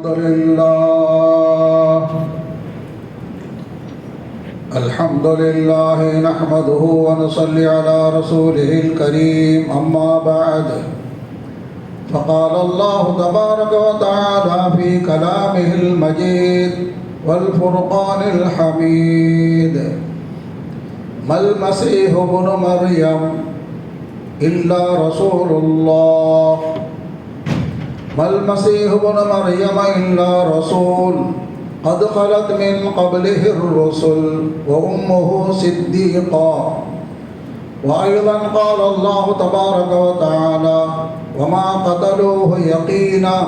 الحمد لله الحمد لله نحمده ونصلي على رسوله الكريم أما بعد. فقال الله تبارك وتعالى في كلامه المجيد والفرقان الحميد. ما المسيح ابن مريم إلا رسول الله. ما المسيح ابن مريم إلا رسول قد خلت من قبله الرسل وأمه صديقا وأيضا قال الله تبارك وتعالى وما قتلوه يقينا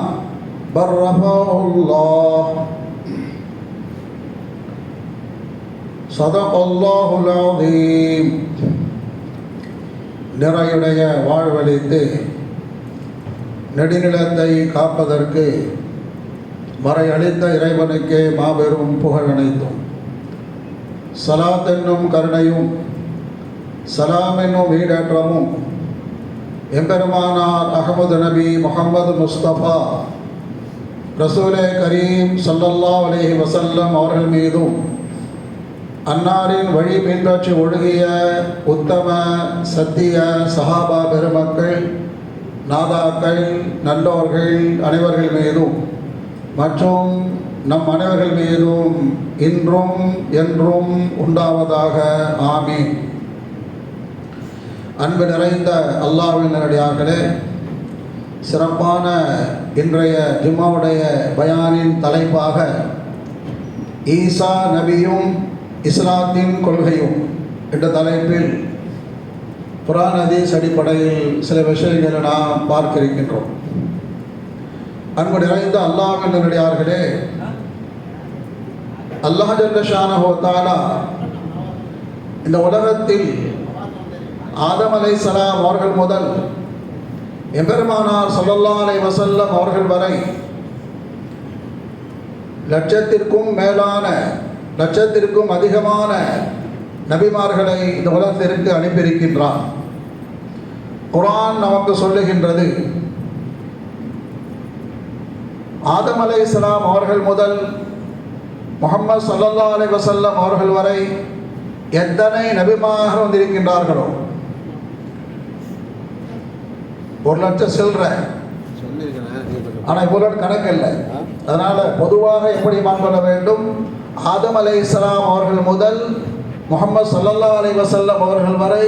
بل رفعه الله صدق الله العظيم நிறையுடைய வாழ்வழித்து நெடுநிலத்தை காப்பதற்கு மறையளித்த இறைவனுக்கே மாபெரும் புகழ் அனைத்தும். சலாத் என்னும் கருணையும் சலாம் என்னும் ஈடேற்றமும் எம்பெருமானார் அகமது நபி முகமது முஸ்தபா ரசூலே கரீம் சல்லல்லா அலேஹி வசல்லம் அவர்கள் மீதும் அன்னாரின் வழி பின்பற்றி ஒழுகிய உத்தம சத்திய சஹாபா பெருமக்கள் நாதாக்கள் நல்லோர்கள் அனைவர்கள் மீதும் மற்றும் நம் அனைவர்கள் மீதும் இன்றும் என்றும் உண்டாவதாக ஆமே அன்பு நிறைந்த அல்லாஹ்வின் நேரடியார்களே சிறப்பான இன்றைய ஜிம்மாவுடைய பயானின் தலைப்பாக ஈசா நபியும் இஸ்லாத்தின் கொள்கையும் என்ற தலைப்பில் புராண ஹதீஸ் அடிப்படையில் சில விஷயங்களை நாம் பார்க்க இருக்கின்றோம் அன்பு நிறைந்த அல்லாஹ் நேரடியார்களே அல்லாஹ் ஜல்லஷான ஹோத்தாலா இந்த உலகத்தில் ஆதம் அலை சலாம் அவர்கள் முதல் எம்பெருமானார் சொல்லல்லா அலை வசல்லம் அவர்கள் வரை லட்சத்திற்கும் மேலான லட்சத்திற்கும் அதிகமான நபிமார்களை இந்த உலகத்திற்கு அனுப்பியிருக்கின்றான். குரான் நமக்கு சொல்லுகின்றது ஆதம் அலை இஸ்லாம் அவர்கள் முதல் முகமது சல்லா அலி வசல்லம் அவர்கள் வரை எத்தனை நபிமாக வந்திருக்கின்றார்களோ. ஒரு லட்சம் செல்ற ஆனால் இவ்வளோ கணக்கு இல்லை. அதனால் பொதுவாக எப்படி மாற்ற வேண்டும்? ஆதம் அலை இஸ்லாம் அவர்கள் முதல் முகமது சல்லல்லா அலி வசல்லம் அவர்கள் வரை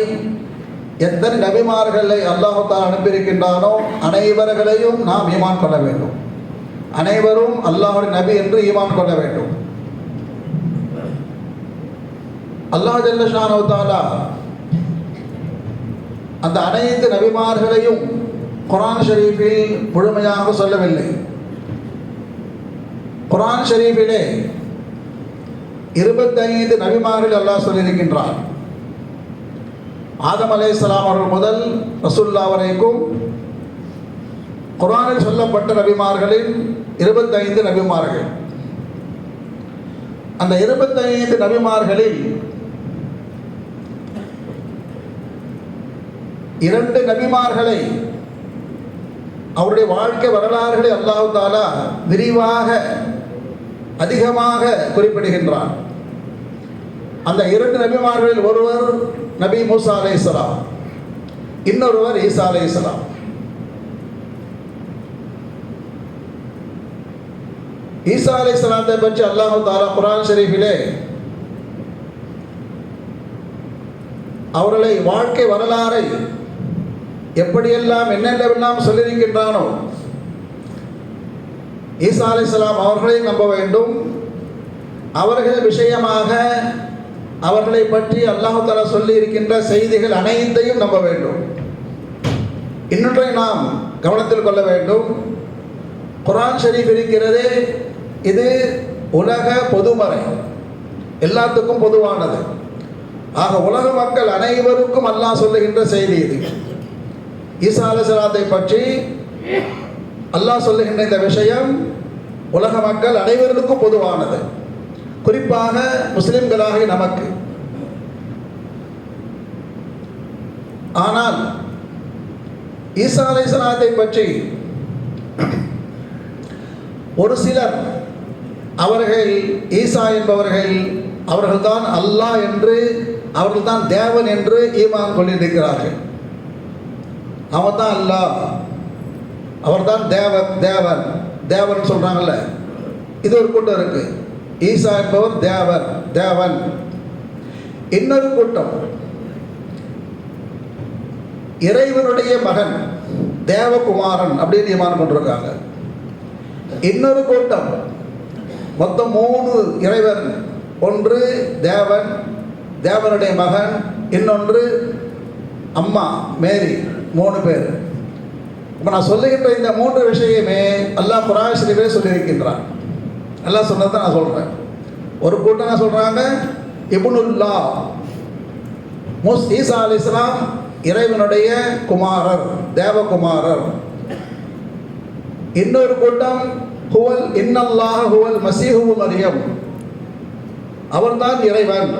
எத்தனை நபிமார்களை அல்லாஹால் அனுப்பியிருக்கின்றானோ அனைவர்களையும் நாம் ஈமான் கொள்ள வேண்டும். அனைவரும் அல்லாஹுடைய நபி என்று ஈமான் கொள்ள வேண்டும். அல்லாஹ் ஜல்லஷானவுத்தாலா அந்த அனைத்து நபிமார்களையும் குரான் ஷரீஃபில் முழுமையாக சொல்லவில்லை. குரான் ஷரீஃபிலே இருபத்தைந்து நபிமார்கள் அல்லாஹ் சொல்லியிருக்கின்றார். ஆதம் அலே அவர்கள் முதல் ரசுல்லா வரைக்கும் குரானில் சொல்லப்பட்ட நபிமார்களின் இருபத்தைந்து நபிமார்கள். அந்த இருபத்தைந்து நபிமார்களில் இரண்டு நபிமார்களை அவருடைய வாழ்க்கை வரலாறுகளை அல்லாஹு தாலா விரிவாக அதிகமாக குறிப்பிடுகின்றான். அந்த இரண்டு நபிமார்களில் ஒருவர் நபி மூசா அலே இஸ்லாம் இன்னொருவர் ஈசா அலே இஸ்லாம் ஈசா அலை இஸ்லாத்தை பற்றி அல்லாஹு தாலா குரான் ஷெரீஃபிலே அவர்களை வாழ்க்கை வரலாறை எப்படியெல்லாம் என்னென்னவெல்லாம் சொல்லியிருக்கின்றானோ ஈசா அலிஸ்லாம் அவர்களை நம்ப வேண்டும். அவர்கள் விஷயமாக அவர்களை பற்றி அல்லாஹு தலா சொல்லி இருக்கின்ற செய்திகள் அனைத்தையும் நம்ப வேண்டும். இன்னொன்றை நாம் கவனத்தில் கொள்ள வேண்டும். குரான் ஷரீஃப் இருக்கிறது இது உலக பொதுமறை. எல்லாத்துக்கும் பொதுவானது. ஆக உலக மக்கள் அனைவருக்கும் அல்லாஹ் சொல்லுகின்ற செய்தி இது. ஈசா அலசலாத்தை பற்றி அல்லாஹ் சொல்லுகின்ற இந்த விஷயம் உலக மக்கள் அனைவருக்கும் பொதுவானது. குறிப்பாக முஸ்லிம்களாக நமக்கு. ஆனால் ஈசா அலைசலாத்தை பற்றி ஒரு சிலர் அவர்கள் ஈசா என்பவர்கள் அவர்கள்தான் அல்லாஹ் என்று அவர்கள்தான் தேவன் என்று ஈமான் கொண்டிருக்கிறார்கள். அவன் தான் அல்லாஹ் அவர்தான் தேவன் தேவன் தேவன் சொல்கிறாங்கல்ல இது ஒரு கூட்டம் இருக்கு. ஈசா என்பவர் தேவர் தேவன். இன்னொரு கூட்டம். இறைவனுடைய மகன் தேவகுமாரன் அப்படின்னு ஈமான் கொண்டிருக்காங்க இன்னொரு கூட்டம். மொத்தம் மூணு இறைவன். ஒன்று தேவன் தேவனுடைய மகன் இன்னொன்று அம்மா மேரி மூணு பேர். இப்போ நான் சொல்லுகின்ற இந்த மூன்று விஷயமே அல்லாஹ் குரான் சொல்லியிருக்கின்றான். நல்லா சொன்னதை நான் சொல்கிறேன் ஒரு கூட்டம் என்ன சொல்கிறாங்க இப்னுல்லா முஸ் ஈசா அலி இஸ்லாம் இறைவனுடைய குமாரர் தேவகுமாரர். இன்னொரு கூட்டம் ஹுவல் இன்னல்லாஹ் ஹுவல் மசீஹு மரியம். அவர்தான் இறைவன்.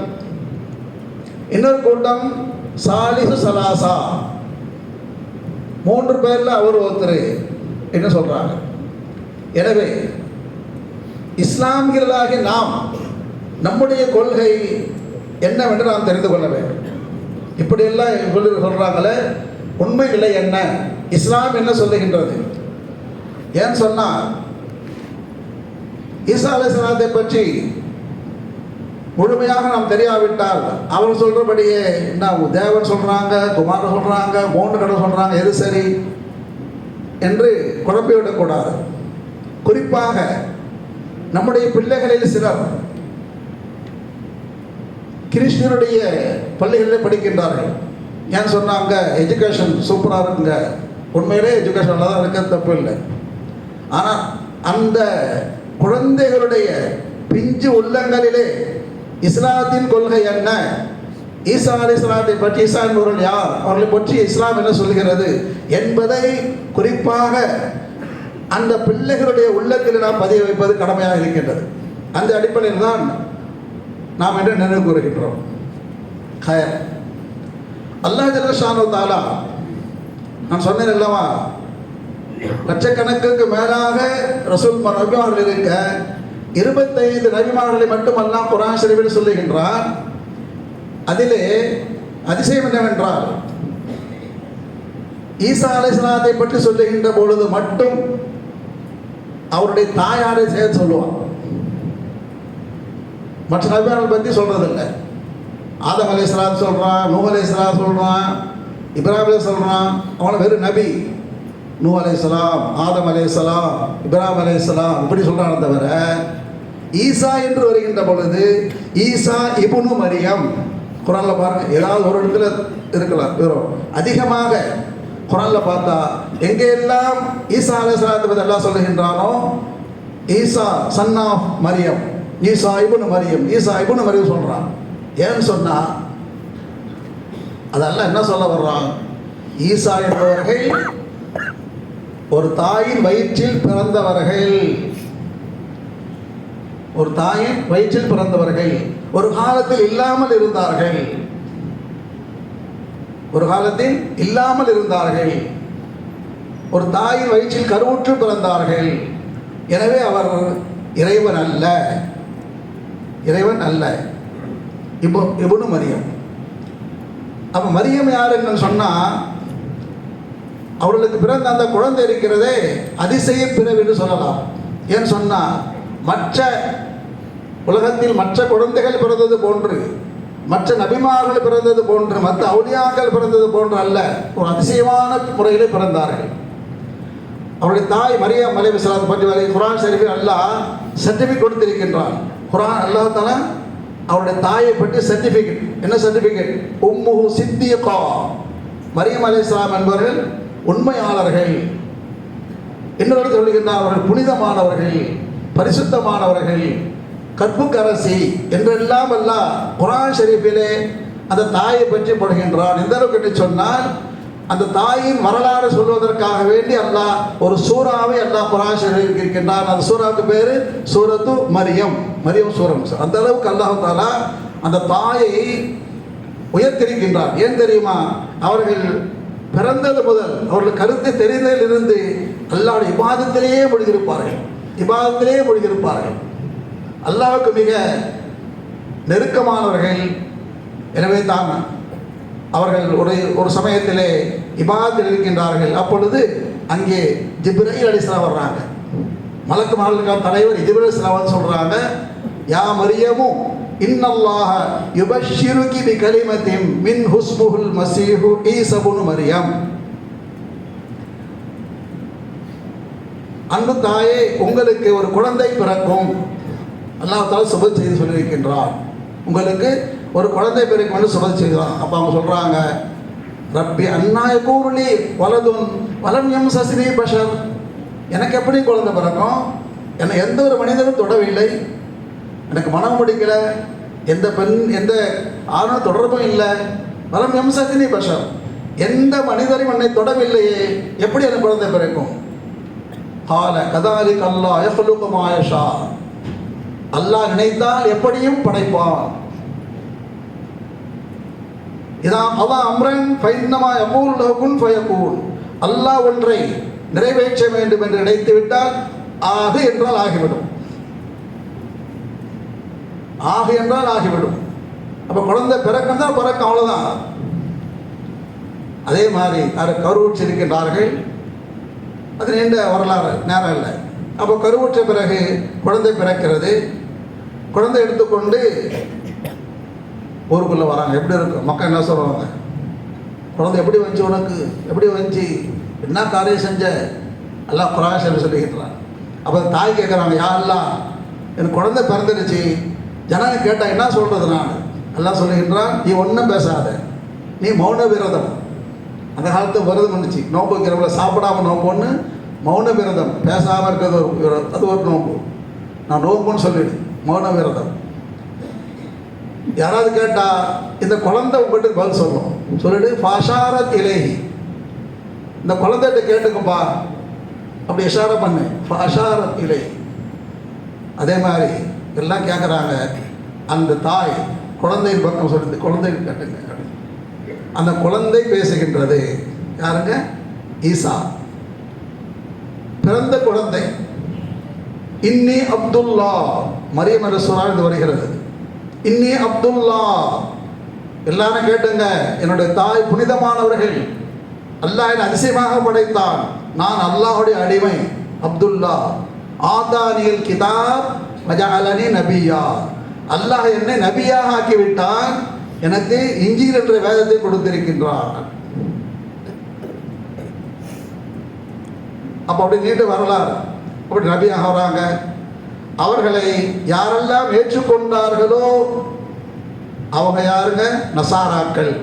இன்னொரு கூட்டம் சாலிசு சலாசா. மூன்று பேரில் அவர் ஒருத்தர். என்ன சொல்கிறாங்க எனவே இஸ்லாமியர்களாக நாம் நம்முடைய கொள்கை என்னவென்று நாம் தெரிந்து கொள்ள வேண்டும். இப்படியெல்லாம் இவ்வளவு சொல்கிறாங்களே உண்மை நிலை என்ன? இஸ்லாம் என்ன சொல்லுகின்றது? ஏன் சொன்னால் ஈசா அலிஸ்லாத்தை பற்றி முழுமையாக நாம் தெரியாவிட்டால் அவர் சொல்கிறபடியே என்ன தேவன் சொல்கிறாங்க குமாரன் சொல்கிறாங்க மூன்று கடவுள் சொல்கிறாங்க எது சரி? என்று குழப்பிவிடக்கூடாது. குறிப்பாக நம்முடைய பிள்ளைகளில் சிலர் கிருஷ்ணருடைய பள்ளிகளில் படிக்கின்றார்கள். ஏன் சொன்னாங்க எஜுகேஷன் சூப்பராக இருக்குங்க. உண்மையிலே எஜுகேஷன் நல்லா தான் இருக்க தப்பு இல்லை. ஆனால் அந்த குழந்தைகளுடைய பிஞ்சு உள்ளங்களிலே இஸ்லாத்தின் கொள்கை என்ன? ஈசா அலி இஸ்லாத்தை பற்றி ஈசா என்பவர்கள் யார்? அவர்களை பற்றி இஸ்லாம் என்ன சொல்கிறது என்பதை குறிப்பாக அந்த பிள்ளைகளுடைய உள்ளத்தில் நாம் பதிய வைப்பது கடமையாக இருக்கின்றது. அந்த அடிப்படையில் தான் நாம் என்று நினைவு கூறுகின்றோம். கயர் அல்லாஹ் ஜல்லஷானு தாலா நான் சொன்னேன் அல்லவா? லட்சக்கணக்குக்கு மேலாக ரசூல் நபிமார்கள் இருக்க இருபத்தைந்து நபிமார்களை மட்டுமல்லாம் குரான் ஷரீஃபில் சொல்லுகின்றார். அதிலே அதிசயம் என்னவென்றால் ஈசா அலைஹிஸ்ஸலாத்தை பற்றி சொல்லுகின்ற பொழுது மட்டும் அவருடைய தாயாரை செய்ய சொல்லுவான். மற்ற நபிமார்கள் பற்றி சொல்றதில்லை. ஆதம் அலைஹிஸ்ஸலாம் சொல்கிறான் நூ அலைஹிஸ்ஸலாம் சொல்கிறான் இப்ராஹிம் அலைஹி அவனை வெறும் நபி. நூ அலைஹிஸ்ஸலாம் ஆதம் அலைஹிஸ்ஸலாம் இப்ராஹிம் அலைஹிஸ்ஸலாம் இப்படி சொல்றானே தவிர ஈசா என்று வருகின்ற பொழுது ஈசா இபுனு மரியம் குரான்ல பாருங்கள் ஏதாவது ஒரு இடத்துல இருக்கலாம். வெறும் அதிகமாக குரான்ல பார்த்தா எங்கெல்லாம் ஈசா அலைஹிஸ்ஸலாத்தை பற்றி எல்லாம் சொல்லுகின்றானோ Isa son of Maryam Isa Ibn Maryam Isa இப்னு மரியம் சொல்றான். ஏன்னு சொன்னா அதெல்லாம் என்ன சொல்ல வர்றான்? ஈசா என்பவர்கள் ஒரு தாயின் வயிற்றில் பிறந்தவர்கள். ஒரு தாயின் வயிற்றில் பிறந்தவர்கள். ஒரு காலத்தில் இல்லாமல் இருந்தார்கள். ஒரு காலத்தில் இல்லாமல் இருந்தார்கள். ஒரு தாயின் வயிற்றில் கருவுற்று பிறந்தார்கள். எனவே அவர் இறைவன் அல்ல. இறைவன் அல்ல. இப்போ இவனு மரியம். அப்போ மரியம் யார் என்று சொன்னால் அவர்களுக்கு பிறந்த அந்த குழந்தை இருக்கிறதே அதிசய பிறவின்னு சொல்லலாம். ஏன்னு சொன்னால் மற்ற உலகத்தில் மற்ற குழந்தைகள் பிறந்தது போன்று மற்ற நபிமார்கள் பிறந்தது போன்று மற்ற அவுளியாக்கள் பிறந்தது போன்று அல்ல ஒரு அதிசயமான முறையில் பிறந்தார்கள். அவருடைய தாய் மரியா மலைவி சலாத் பற்றி வரை குரான் ஷரீஃபில் அல்லாஹ் சர்டிஃபிகேட் கொடுத்திருக்கின்றான். குரான் அல்லாஹ் தாலா அவருடைய தாயை பற்றி சர்டிஃபிகேட் என்ன சர்டிஃபிகேட் உம்முஹு சித்தியகா மரியம் அலை என்பவர்கள் உண்மையாளர்கள். இன்னொரு சொல்லுகின்றார் அவர்கள் புனிதமானவர்கள் பரிசுத்தமானவர்கள். கற்புக்கரசி என்றெல்லாம் எல்லாம் குரான் ஷெரீஃபிலே அந்த தாயை பற்றி படுகின்றான். எந்த அளவுக்கு என்று சொன்னால் அந்த தாயின் வரலாறு சொல்வதற்காக வேண்டி அல்லாஹ் ஒரு சூறாவை அல்லாஹ் குரான் ஷரீஃபில் இருக்கின்றான். அந்த சூறாவுக்கு பேர் சூரத்து மரியம். மரியம் சூரம். அந்த அளவுக்கு அல்லாஹ் தாலா அந்த தாயை உயர்த்திருக்கின்றார் ஏன் தெரியுமா? அவர்கள் பிறந்தது முதல் அவர்கள் கருத்து தெரிந்ததிலிருந்து அல்லாவுடைய விவாதத்திலேயே முடிந்திருப்பார்கள். இபாதத்திலேயே முடிந்திருப்பார்கள். அல்லாவுக்கு மிக நெருக்கமானவர்கள். எனவே தான் அவர்கள் ஒரு ஒரு சமயத்திலே இபாதத்தில் இருக்கின்றார்கள். அப்பொழுது அங்கே ஜிப்ரஹில் அலிஸ்லாம் வர்றாங்க. மலக்கு மகளுக்கான தலைவர் ஜிப்ரைல் அலிஸ்லாம் சொல்றாங்க யா மரியமும் இன்னல்லாஹ யுபஷிருகி பி கலிமத்தின் மின் ஹுஸ்முஹுல் மசீஹு ஈசபுனு மரியம். அன்பு தாயே உங்களுக்கு ஒரு குழந்தை பிறக்கும். அல்லாஹ் தால சுப செய்தி சொல்லியிருக்கின்றார். உங்களுக்கு ஒரு குழந்தை பிறக்கும் என்று சுப செய்தான் அப்போ அவங்க சொல்கிறாங்க ரப்பி அண்ணாய கூறுலி வலதும் வலம் எம் சசினி பஷர். எனக்கு எப்படி குழந்தை பிறக்கும்? என்னை எந்த ஒரு மனிதனும் தொடவில்லை. எனக்கு மனம் பிடிக்கல. எந்த பெண் எந்த ஆணும் தொடர்பும் இல்லை. வலம் எம் சசினி பஷர். எந்த மனிதரும் என்னை தொடவில்லையே. எப்படி எனக்கு குழந்தை பிறக்கும்? கால கதாலி கல்லா யஹ்லுகு அல்லாஹ் நினைத்தால் எப்படியும் படைப்பான். இதான் அதான் அம்ரன் ஃபைன்னமா யகூல் லகுன் ஃபயகூல் அல்லாஹ் ஒன்றை நிறைவேற்ற வேண்டும் என்று நினைத்து விட்டால் ஆகு என்றால் ஆகிவிடும். ஆகு என்றால் ஆகிவிடும். அப்ப குழந்தை பிறக்கம் தான் பிறக்கும் அவ்வளவுதான். அதே மாதிரி அவர் கருவுற்றிருக்கின்றார்கள் அது நீண்ட வரலாறு நேரம் இல்லை. அப்போ கருவுற்ற பிறகு குழந்தை பிறக்கிறது. குழந்தை எடுத்துக்கொண்டு ஊருக்குள்ளே வராங்க. எப்படி இருக்கும்? மக்கள் என்ன சொல்கிறாங்க குழந்தை எப்படி வந்துச்சு உனக்கு? எப்படி வந்துச்சு? என்ன காரியம் செஞ்ச? எல்லாம் குராசன் சொல்லிக்கிட்டுறாங்க அப்போ தாய் கேட்குறாங்க யாரெல்லாம் எனக்கு குழந்தை பிறந்துடுச்சு. ஜனங்க கேட்டால் என்ன சொல்கிறது நான் எல்லாம் சொல்லுகின்றான் நீ ஒன்றும் பேசாத. நீ மௌன விரதம். அந்த காலத்து விரதம் பண்ணுச்சு நோம்பு வைக்கிறவங்கள சாப்பிடாம நோம்புன்னு மௌன விரதம். பேசாமல் இருக்கிறது ஒரு விரதம் அது ஒரு நோம்பு. நான் நோம்புன்னு சொல்லிடு. மௌன விரதம். யாராவது கேட்டால் இந்த குழந்தை உங்கள்கிட்ட பதில் சொல்லும். சொல்லிட்டு ஃபாஷாரத் இலேஹி. இந்த குழந்தைகிட்ட கேட்டுக்கும்பா அப்படி இஷாரா பண்ணு. ஃபாஷாரத் இலை அதே மாதிரி எல்லாம் கேட்குறாங்க அந்த தாய் குழந்தையின் பக்கம் சொல்லுது. குழந்தை கேட்டுங்க. அந்த குழந்தை பேசுகின்றது யாருங்க? ஈசா. பிறந்த குழந்தை. இன்னி அப்துல்லா. மரியம் என்ற சொன்னால் இது வருகிறது. இன்னி அப்துல்லா. எல்லாரும் கேட்டுங்க. என்னுடைய தாய் புனிதமானவர்கள். அல்லாஹ் என்னை அதிசயமாக படைத்தான். நான் அல்லாஹுடைய அடிமை அப்துல்லா. ஆதானியல் கிதாப் மஜாலனி நபியா. அல்லாஹ் என்னை நபியாக ஆக்கிவிட்டான். எனக்கு இஞ்சியில் என்ற வேதத்தை கொடுத்திருக்கின்றார் அப்போ அப்படி நீண்டு வரலாறு. அப்படி நபியாக வராங்க அவர்களை யாரெல்லாம் ஏற்றுக்கொண்டார்களோ அவங்க யாருங்க? நசாராக்கள்.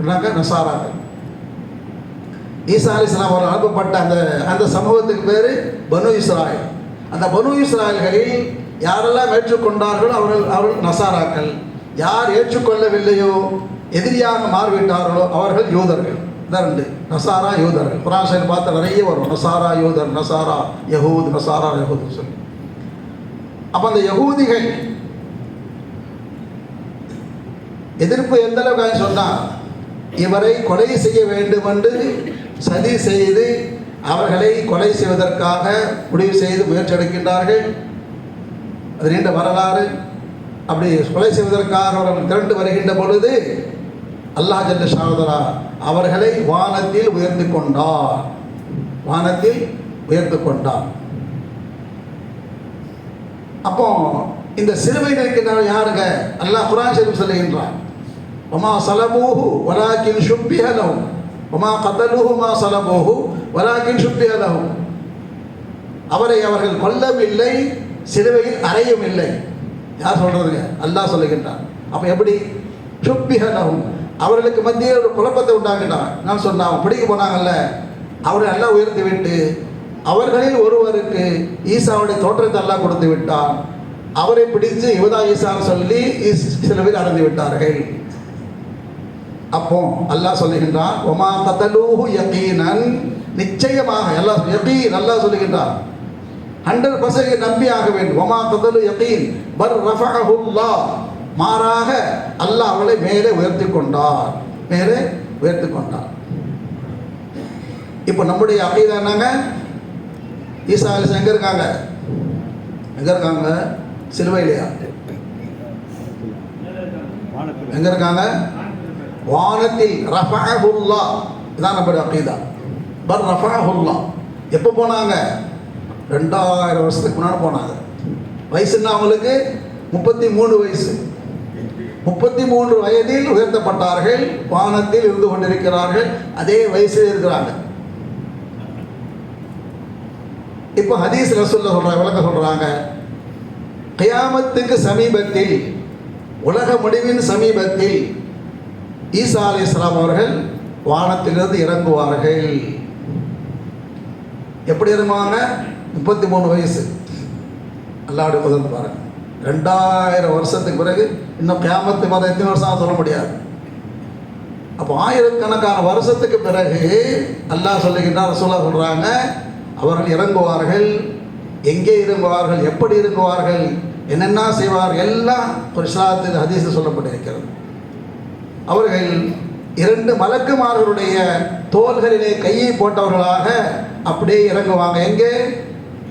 என்னங்க நசாராக்கள். ஈசா அலிஸ்லாம் அவர் அனுப்பப்பட்ட அந்த அந்த சமூகத்துக்கு பேர் பனு இஸ்ராயல். அந்த பனு இஸ்ராயல்களில் யாரெல்லாம் ஏற்றுக்கொண்டார்களோ அவர்கள் அவர்கள் நசாராக்கள். யார் ஏற்றுக்கொள்ளவில்லையோ எதிரியாக மாறிவிட்டார்களோ அவர்கள் யூதர்கள். இதான் ரெண்டு நசாரா யூதர்கள் குரான் பார்த்தா நிறைய வரும். நசாரா யூதர் நசாரா யகூத் நசாரா யஹூத் சொல்லி. அப்போ அந்த யகூதிகள் எதிர்ப்பு எந்த அளவுக்கு சொன்னால் இவரை கொலை செய்ய வேண்டும் என்று சதி செய்து அவர்களை கொலை செய்வதற்காக முடிவு செய்து முயற்சி எடுக்கின்றார்கள். அது நீண்ட வரலாறு. அப்படி கொலை செய்வதற்காக அவர்கள் திரண்டு வருகின்ற பொழுது அல்லாஹ் ஜல்ல ஷாதரா அவர்களை வானத்தில் உயர்ந்து கொண்டார். வானத்தில் உயர்ந்து கொண்டார். அப்போ இந்த சிறுவையில் இருக்கின்றவர் யாருங்க? அல்லாஹ் குரான் ஷரீஃப் சொல்லுகின்றார் ஒமா சலபூஹு வலாக்கின் சுப்பியலவும் ஒமா கதலுஹு மா சலபூஹு வலாக்கின் சுப்பியலவும் அவரை அவர்கள் கொல்லவில்லை சிலுவையில் அறையும் இல்லை. யார் சொல்றதுங்க? அல்லாஹ் சொல்லுகின்றார் அப்போ எப்படி? ஷுப்பியலஹும் அவர்களுக்கு மத்தியில் ஒரு குழப்பத்தை உண்டாக்கினான் நான் சொன்னான் பிடிக்க போனாங்கல்ல அவரை நல்லா உயர்த்தி விட்டு அவர்களில் ஒருவருக்கு ஈசாவுடைய தோற்றத்தை எல்லாம் கொடுத்து விட்டான். அவரை பிடித்து யுவதா ஈசான்னு சொல்லி சில பேர் அடைந்து விட்டார்கள். அப்போ அல்லாஹ் சொல்லுகின்றான் ஒமா கதலூஹு யகீனன். நிச்சயமாக எல்லாம் யகீன் அல்லாஹ் சொல்லுகின்றான். ஹண்ட்ரட் பர்சன்ட் நம்பி ஆக வேண்டும். ஒமா கதலு யகீன் பர் ரஃபஹுல்லா மாறாக அல்லாஹ் அவளை மேலே உயர்த்தி கொண்டார். மேலே உயர்த்தி கொண்டார். இப்போ நம்முடைய அகீதா என்னங்க? ஈசா அலிஸ் எங்கே இருக்காங்க? எங்கே இருக்காங்க? சிலுவையிலையா எங்கே இருக்காங்க? வானத்தில் ரஃபாஹுல்லா இதான் நம்முடைய அக்கீதா பர் ரஃபாஹுல்லா எப்போ போனாங்க? ரெண்டாயிரம் வருஷத்துக்கு முன்னாடி போனாங்க. வயசுன்னா அவங்களுக்கு? முப்பத்தி மூணு வயசு. முப்பத்தி மூன்று வயதில் உயர்த்தப்பட்டார்கள் வானத்தில் இருந்து கொண்டிருக்கிறார்கள் அதே வயசில் இருக்கிறாங்க. இப்போ ஹதீஸ் ரசூல்ல சொல்றாங்க விளக்க சொல்றாங்க. கியாமத்துக்கு சமீபத்தில் உலக முடிவின் சமீபத்தில் ஈசா அலி இஸ்லாம் அவர்கள் வானத்திலிருந்து இறங்குவார்கள். எப்படி இறங்குவாங்க? முப்பத்தி மூணு வயசு. அல்லாவுடைய முதல் பாருங்க. ரெண்டாயிரம் வருஷத்துக்கு பிறகு இன்னும் கியாமத்து மதம் எத்தனை வருஷம் சொல்ல முடியாது. அப்போ ஆயிரக்கணக்கான வருஷத்துக்கு பிறகு அல்லாஹ் சொல்லுகின்றார் சொல்ல சொல்கிறாங்க அவர்கள் இறங்குவார்கள். எங்கே இறங்குவார்கள் எப்படி இறங்குவார்கள் என்னென்ன செய்வார்கள் எல்லாம் ஒரு இஸ்லாத்தில் ஹதீஸில் சொல்லப்பட்டிருக்கிறது. அவர்கள் இரண்டு மலக்குமார்களுடைய தோள்களிலே கையை போட்டவர்களாக அப்படியே இறங்குவாங்க. எங்கே?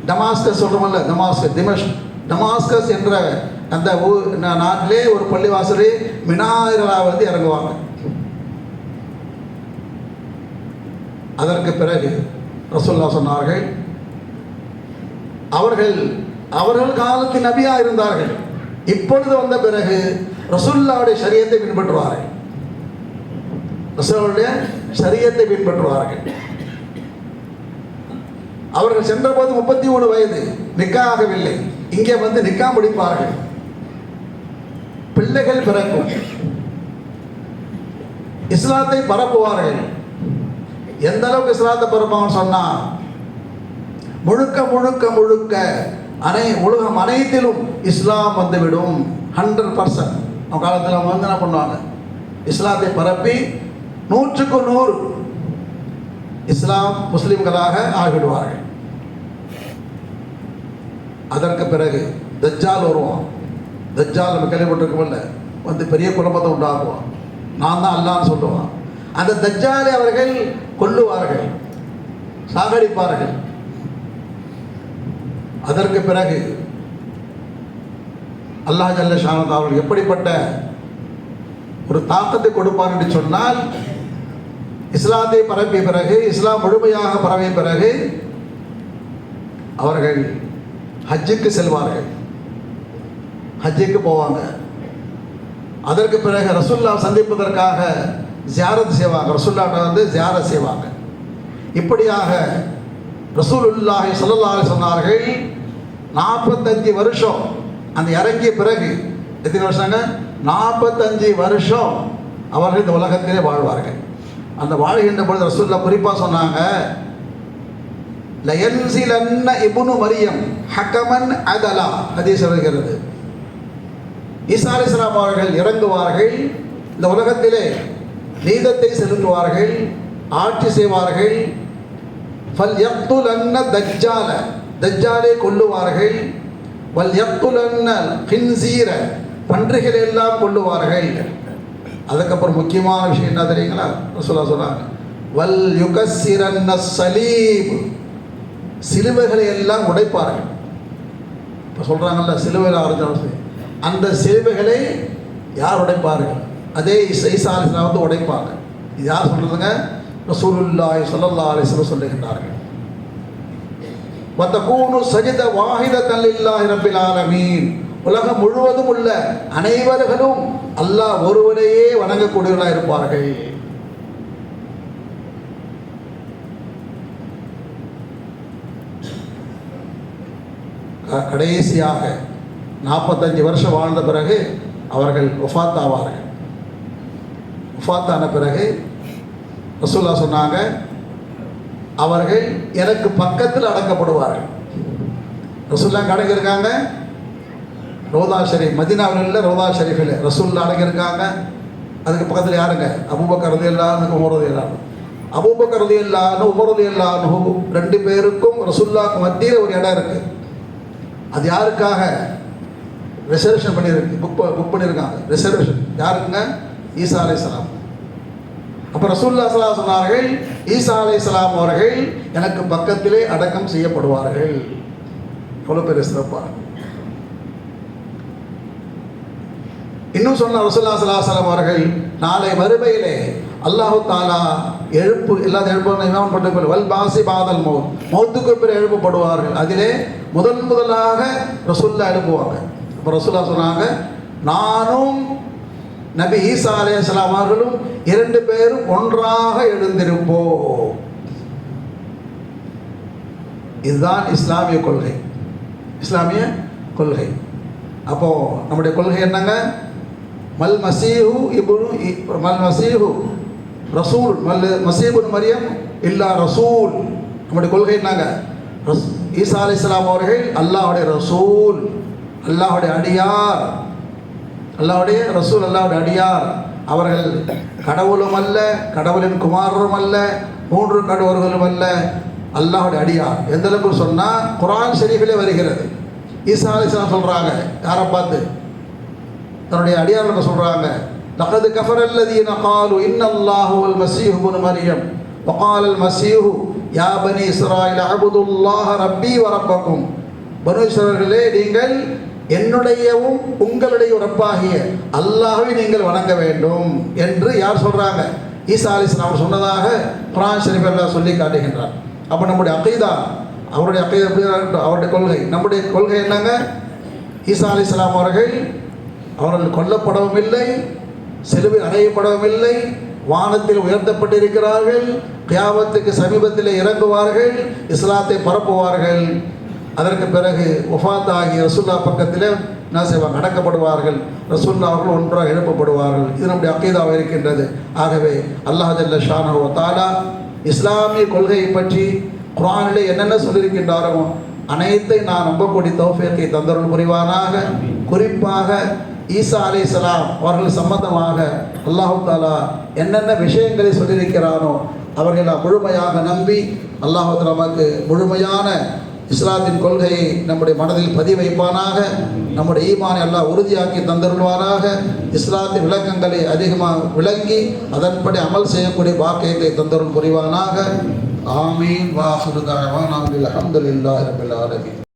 டமாஸ்கஸ் சொல்கிறோமல்ல டமாஸ்கஸ் திமஷ் டமாஸ்கஸ் என்ற அந்த ஊர் நாட்டிலே ஒரு பள்ளிவாசலே விநாயகராக வந்து இறங்குவாங்க. அதற்கு பிறகு ரசுல்லா சொன்னார்கள் அவர்கள் அவர்கள் காலத்தில் நபியாக இருந்தார்கள். இப்பொழுது வந்த பிறகு ரசுல்லாவுடைய சரியத்தை பின்பற்றுவார்கள். ரசுல்லாவுடைய சரியத்தை பின்பற்றுவார்கள். அவர்கள் சென்றபோது முப்பத்தி மூணு வயது நிக்காகவில்லை. இங்கே வந்து நிக்கா முடிப்பார்கள். பிள்ளைகள் பிறக்கும். இஸ்லாத்தை பரப்புவார்கள் எந்த அளவுக்கு இஸ்லாத்தை பரப்பாங்கன்னு சொன்னா முழுக்க முழுக்க முழுக்க அனை உலகம் அனைத்திலும் இஸ்லாம் வந்துவிடும். ஹண்ட்ரட் பர்சன்ட் அவங்க காலத்தில் அவங்க வந்து என்ன பண்ணுவாங்க? இஸ்லாத்தை பரப்பி நூற்றுக்கு நூறு இஸ்லாம் முஸ்லிம்களாக ஆகிவிடுவார்கள். அதற்கு பிறகு தஜ்ஜால் வருவான் தஜ்ஜால் நம்ம கேள்விப்பட்டிருக்கோம்ல. வந்து பெரிய குழப்பத்தை உண்டாக்குவான் நான் தான் அல்லான்னு சொல்லுவான். அந்த தஜ்ஜாலை அவர்கள் கொல்லுவார்கள். சாகடிப்பார்கள். அதற்கு பிறகு அல்லாஹ் ஜல்ல ஷானத் அவர்கள் எப்படிப்பட்ட ஒரு தாக்கத்தை கொடுப்பார் என்று சொன்னால் இஸ்லாத்தை பரப்பிய பிறகு இஸ்லாம் முழுமையாக பரவிய பிறகு அவர்கள் ஹஜ்ஜுக்கு செல்வார்கள். ஹஜ்ஜுக்கு போவாங்க. அதற்கு பிறகு ரசுல்லா சந்திப்பதற்காக ஜியாரத் செய்வாங்க. ரசுல்லாட்ட வந்து ஜியாரத் செய்வாங்க. இப்படியாக ரசூலுல்லாஹி சொல்லல்லாஹி சொன்னார்கள் நாற்பத்தஞ்சு வருஷம் அந்த இறங்கிய பிறகு எத்தனை வருஷங்க? நாற்பத்தஞ்சு வருஷம் அவர்கள் இந்த உலகத்திலே வாழ்வார்கள். அந்த வாழ்கின்ற பொழுது ரசூல்லா குறிப்பாக சொன்னாங்க லயன்சிலன்ன இபுனு மரியம் ஹக்கமன் அதலா. ஹதீஸ் வருகிறது. ஈசா அலிஸ்லாம் அவர்கள் இறங்குவார்கள். இந்த உலகத்திலே நீதத்தை செலுத்துவார்கள் ஆட்சி செய்வார்கள். ஃபல் யக்துலன்ன தஜ்ஜால தஜ்ஜாலை கொள்ளுவார்கள் வல் யக்துலன்ன ஹின்சீர பன்றிகளை எல்லாம் கொள்ளுவார்கள் அதுக்கப்புறம் முக்கியமான விஷயம் என்ன தெரியுங்களா? ரசூலா சொன்னாங்க வல் யுகசிரன்ன சலீப் சிலுவைகளை எல்லாம் உடைப்பார்கள். இப்போ சொல்கிறாங்கல்ல சிலுவையில் ஆரம்பிச்சு அந்த சிலுவைகளை யார் உடைப்பார்கள்? அதே இசை ஈசா அலிஸ்லாம் வந்து உடைப்பாங்க. இது யார் சொல்கிறதுங்க ரசூலுல்லாய் ஸல்லல்லாஹு அலைஹி சொல்லுகின்றார்கள். வத்தகூனு சஜித வாஹிதத்தன் லில்லாஹி ரப்பில் ஆலமீன். உலகம் முழுவதும் உள்ள அனைவர்களும் அல்லாஹ் ஒருவரையே வணங்கக்கூடியவர்களாக இருப்பார்கள். க- கடைசியாக நாற்பத்தஞ்சு வருஷம் வாழ்ந்த பிறகு அவர்கள் ஒஃபாத் ஆவார்கள் ஒஃபாத் ஆன பிறகு ரசூல்லா சொன்னாங்க அவர்கள் எனக்கு பக்கத்தில் அடக்கப்படுவார்கள். ரசூல்லா அடங்கியிருக்காங்க ரோதா ஷரீஃப் மதினாவில் இல்லை ரோதா ஷரீஃபில். ரசூல்லா அடங்கியிருக்காங்க அதுக்கு பக்கத்தில் யாருங்க? அபூபக்கர் ரதி இல்லான்னு உமரது இல்லான்னு அபூபக்கர் ரதி இல்லான்னு உமரது இல்லான்னு ரெண்டு பேருக்கும் ரசூல்லாக்கு மத்தியில் ஒரு இடம் இருக்குது அது யாருக்காக? ரிசர்வேஷன் பண்ணியிருக்கு புக் புக் பண்ணியிருக்காங்க ரிசர்வேஷன் யாருக்குங்க? ஈசா அலைஹிஸ்ஸலாம் அப்போ ரசூல்லா சலா சொன்னார்கள் ஈசா அலை அவர்கள் எனக்கு பக்கத்திலே அடக்கம் செய்யப்படுவார்கள். எவ்வளோ பெரிய சிறப்பாக இன்னும் சொன்ன ரசூல்லா சலாஹலம் அவர்கள் நாளை மறுமையிலே அல்லாஹு தாலா எழுப்பு எல்லாத்தையும் எழுப்பு இமாம் பட்டு வல் பாசி பாதல் மௌ மௌத்துக்கு பிறகு எழுப்பப்படுவார்கள். அதிலே முதன் முதலாக ரசுல்லா எழுப்புவாங்க. இப்போ ரசூல்லா சொன்னாங்க நானும் நபி ஈசா அலேஸ்லாம் அவர்களும் இரண்டு பேரும் ஒன்றாக எழுந்திருப்போம். இதுதான் இஸ்லாமிய கொள்கை. இஸ்லாமிய கொள்கை. அப்போ நம்முடைய கொள்கை என்னங்க? மல் மசீஹு இபுனு மல் மசீஹு ரசூல் மல் மசீபுன் மரியம் இல்லா ரசூல். நம்முடைய கொள்கை என்னங்க? ரஸ் ஈசா அலி இஸ்லாம் அவர்கள் அல்லாஹுடைய ரசூல். அல்லாஹுடைய அடியார் அல்லாஹ்வுடைய ரசூல் அல்லாஹ்வுடைய அடியார் அவர்கள் கடவுளும் அல்ல கடவுளின் குமாரரும் அல்ல மூன்று கடவுள்களும் அல்ல அல்லாஹ்வுடைய அடியார் எந்த அளவுக்கு சொன்னால் குரான் ஷெரீஃபிலே வருகிறது ஈசா அலிஸ்லாம் சொல்கிறாங்க யாரை பார்த்து தன்னுடைய அடியார்களுக்கு சொல்கிறாங்க லகது கஃபர் அல்லதீன காலு இன்னல்லாஹு வல் மசீஹு புன் மரியம் وقال المسيح يا بني إسرائيل اعبدوا الله ربي وربكم பனு இஸ்ரவேலர்களே நீங்கள் என்னுடையவும் உங்களுடைய உறப்பாகிய அல்லாஹை நீங்கள் வணங்க வேண்டும் என்று யார் சொல்கிறாங்க ஈசா அலிஸ்லாம் சொன்னதாக குரான் ஷரீஃப் எல்லாம் சொல்லி காட்டுகின்றார். அப்போ நம்முடைய அகைதா அவருடைய அகைதா எப்படி அவருடைய கொள்கை. நம்முடைய கொள்கை என்னங்க? ஈசா அலிஸ்லாம் அவர்கள் அவர்கள் கொல்லப்படவும் இல்லை செலுவில் அறையப்படவும் இல்லை வானத்தில் உயர்த்தப்பட்டிருக்கிறார்கள் கியாபத்துக்கு சமீபத்தில் இறங்குவார்கள் இஸ்லாத்தை பரப்புவார்கள். அதற்கு பிறகு ஒஃபாத் ஆகிய ரசுல்லா பக்கத்தில் என்ன செய்வாங்க? அடக்கப்படுவார்கள் ரசுல்லா அவர்கள் ஒன்றாக எழுப்பப்படுவார்கள். இது நம்முடைய அக்கீதாவாக இருக்கின்றது. ஆகவே அல்லாஹ் ஜல்ல தாலா இஸ்லாமிய கொள்கையை பற்றி குரானிலே என்னென்ன சொல்லியிருக்கின்றாரோ அனைத்தை நான் நம்பக்கூடிய தௌஃபியத்தை தந்தருள் புரிவானாக. குறிப்பாக ஈசா அலைஹிஸ்ஸலாம் அவர்கள் சம்பந்தமாக அல்லாஹு தாலா என்னென்ன விஷயங்களை சொல்லியிருக்கிறானோ அவர்களை முழுமையாக நம்பி அல்லாஹு நமக்கு முழுமையான இஸ்லாத்தின் கொள்கையை நம்முடைய மனதில் பதிவைப்பானாக நம்முடைய ஈமானை எல்லாம் உறுதியாக்கி தந்தருள்வாராக இஸ்லாத்தின் விளக்கங்களை அதிகமாக விளங்கி அதன்படி அமல் செய்யக்கூடிய வாக்கியத்தை தந்தருள் புரிவானாக. ஆமீன். வாசுருதாவான் அல்ஹம்துலில்லாஹி ரபில் ஆலமீன்.